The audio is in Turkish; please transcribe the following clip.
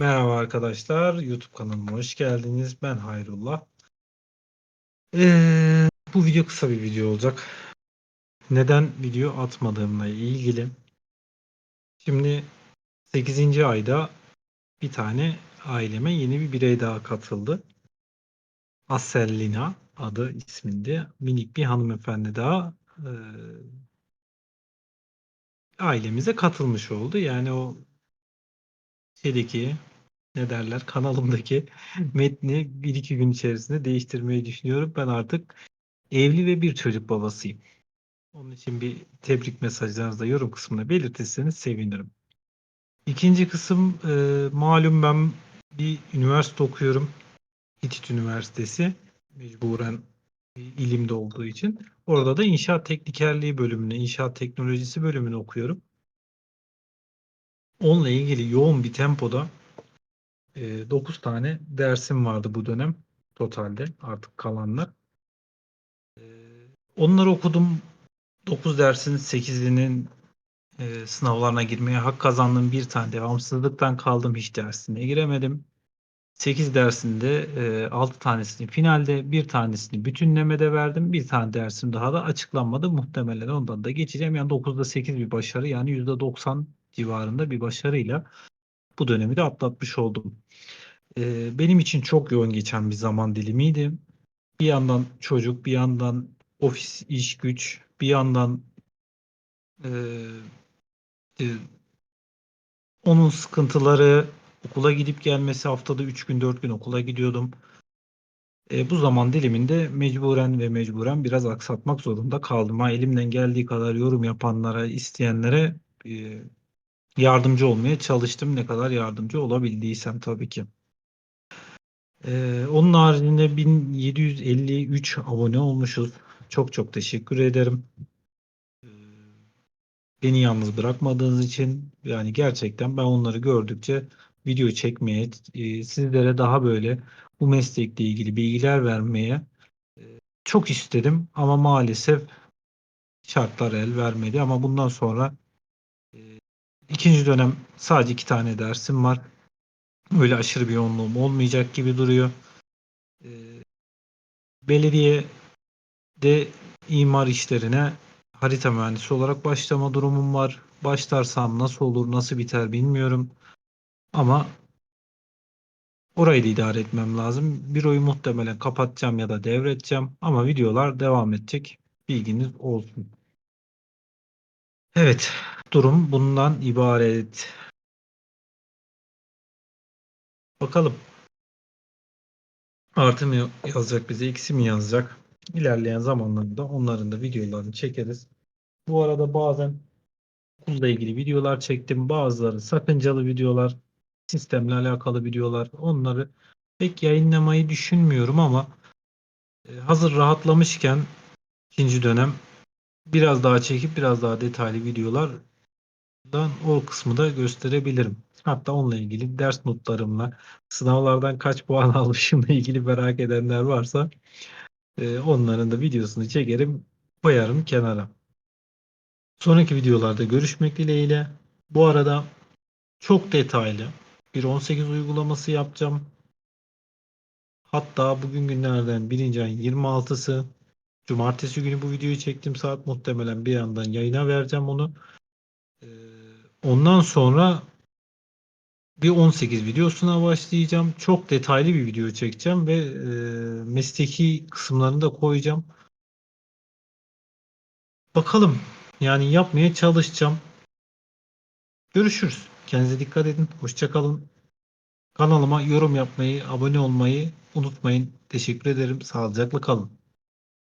Merhaba arkadaşlar, YouTube kanalıma hoş geldiniz. Ben Hayrullah. Ee, bu video kısa bir video olacak. Neden video atmadığımla ilgili. Şimdi 8. ayda bir tane aileme yeni bir birey daha katıldı. Asellina adı isminde minik bir hanımefendi daha e, ailemize katılmış oldu. Yani o şeydeki ne derler kanalımdaki metni bir iki gün içerisinde değiştirmeyi düşünüyorum. Ben artık evli ve bir çocuk babasıyım. Onun için bir tebrik mesajlarınızda yorum kısmına belirtirseniz sevinirim. İkinci kısım e, malum ben bir üniversite okuyorum. İTÜ Üniversitesi. Mecburen ilimde olduğu için. Orada da inşaat teknikerliği bölümünü, inşaat teknolojisi bölümünü okuyorum. Onunla ilgili yoğun bir tempoda 9 tane dersim vardı bu dönem totalde artık kalanlar. E, onları okudum. 9 dersin 8'inin e, sınavlarına girmeye hak kazandım. Bir tane devamsızlıktan kaldım. Hiç dersine giremedim. 8 dersinde e, 6 tanesini finalde, bir tanesini bütünlemede verdim. Bir tane dersim daha da açıklanmadı. Muhtemelen ondan da geçeceğim. Yani 9'da 8 bir başarı yani %90 civarında bir başarıyla bu dönemi de atlatmış oldum. Ee, benim için çok yoğun geçen bir zaman dilimiydi. Bir yandan çocuk, bir yandan ofis, iş, güç, bir yandan e, e, onun sıkıntıları, okula gidip gelmesi haftada 3 gün 4 gün okula gidiyordum. E, bu zaman diliminde mecburen ve mecburen biraz aksatmak zorunda kaldım. Ha, elimden geldiği kadar yorum yapanlara, isteyenlere e, yardımcı olmaya çalıştım. Ne kadar yardımcı olabildiysem tabii ki. Ee, onun haricinde 1753 abone olmuşuz. Çok çok teşekkür ederim. Ee, beni yalnız bırakmadığınız için yani gerçekten ben onları gördükçe video çekmeye, e, sizlere daha böyle bu meslekle ilgili bilgiler vermeye e, çok istedim ama maalesef şartlar el vermedi ama bundan sonra e, ikinci dönem sadece iki tane dersim var. Öyle aşırı bir yoğunluğum olmayacak gibi duruyor. Ee, belediye de imar işlerine harita mühendisi olarak başlama durumum var. Başlarsam nasıl olur, nasıl biter bilmiyorum. Ama orayı da idare etmem lazım. Büroyu muhtemelen kapatacağım ya da devredeceğim. Ama videolar devam edecek. Bilginiz olsun. Evet, durum bundan ibaret. Bakalım. Artı mı yazacak bize, eksi mi yazacak? İlerleyen zamanlarda onların da videolarını çekeriz. Bu arada bazen okulla ilgili videolar çektim. Bazıları sakıncalı videolar, sistemle alakalı videolar. Onları pek yayınlamayı düşünmüyorum ama e, hazır rahatlamışken ikinci dönem biraz daha çekip biraz daha detaylı videolardan o kısmı da gösterebilirim. Hatta onunla ilgili ders notlarımla sınavlardan kaç puan almışımla ilgili merak edenler varsa e, onların da videosunu çekerim koyarım kenara. Sonraki videolarda görüşmek dileğiyle. Bu arada çok detaylı bir 18 uygulaması yapacağım. Hatta bugün günlerden 1. ayın 26'sı Cumartesi günü bu videoyu çektim saat muhtemelen bir yandan yayına vereceğim onu. Ee, ondan sonra bir 18 videosuna başlayacağım. Çok detaylı bir video çekeceğim ve e, mesleki kısımlarını da koyacağım. Bakalım. Yani yapmaya çalışacağım. Görüşürüz. Kendinize dikkat edin. Hoşçakalın. Kanalıma yorum yapmayı, abone olmayı unutmayın. Teşekkür ederim. Sağlıcakla kalın.